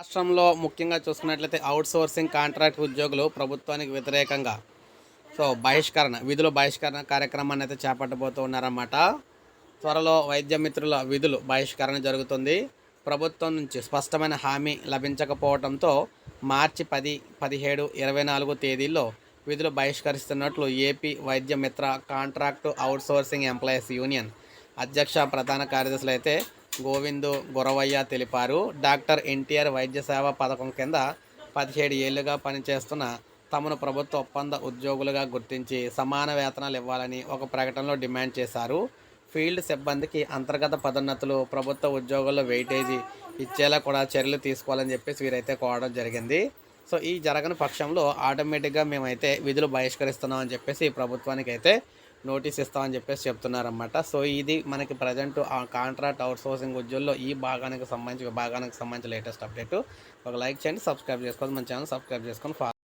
రాష్ట్రంలో ముఖ్యంగా చూసుకున్నట్లయితే అవుట్ సోర్సింగ్ కాంట్రాక్ట్ ఉద్యోగులు ప్రభుత్వానికి వ్యతిరేకంగా. సో బహిష్కరణ విధులు బహిష్కరణ కార్యక్రమాన్ని అయితే చేపట్టబోతూ ఉన్నారన్నమాట. త్వరలో వైద్య మిత్రుల విధులు బహిష్కరణ జరుగుతుంది. ప్రభుత్వం నుంచి స్పష్టమైన హామీ లభించకపోవడంతో మార్చి పది పదిహేడు ఇరవై నాలుగు తేదీల్లో విధులు బహిష్కరిస్తున్నట్లు AP Vaidya Mitra contract outsourcing employees union అధ్యక్ష ప్రధాన కార్యదర్శులు అయితే గోవిందు గురవయ్య తెలిపారు. డాక్టర్ ఎన్టీఆర్ వైద్య సేవ పథకం కింద పదిహేడు ఏళ్ళుగా పనిచేస్తున్న తమను ప్రభుత్వ ఒప్పంద ఉద్యోగులుగా గుర్తించి సమాన వేతనాలు ఇవ్వాలని ఒక ప్రకటనలో డిమాండ్ చేశారు. ఫీల్డ్ సిబ్బందికి అంతర్గత పదోన్నతులు ప్రభుత్వ ఉద్యోగుల్లో వెయిటేజీ ఇచ్చేలా కూడా చర్యలు తీసుకోవాలని చెప్పేసి వీరైతే కోరడం జరిగింది. సో ఈ జరగని పక్షంలో ఆటోమేటిక్గా మేమైతే విధులు బహిష్కరిస్తున్నామని చెప్పేసి ప్రభుత్వానికి అయితే నోటీస్ ఇస్తామని చెప్పేసి చెప్తున్నారన్నమాట. సో ఇది మనకి ప్రజెంట్ ఆ కాంట్రాక్ట్ అవుట్ సోర్సింగ్ ఉద్యోగుల్లో ఈ భాగానికి సంబంధించి విభాగానికి సంబంధించి లేటెస్ట్ అప్డేట్ ఒక లైక్ చేయండి సబ్స్క్రైబ్ చేసుకోండి మన ఛానల్ సబ్స్క్రైబ్ చేసుకొని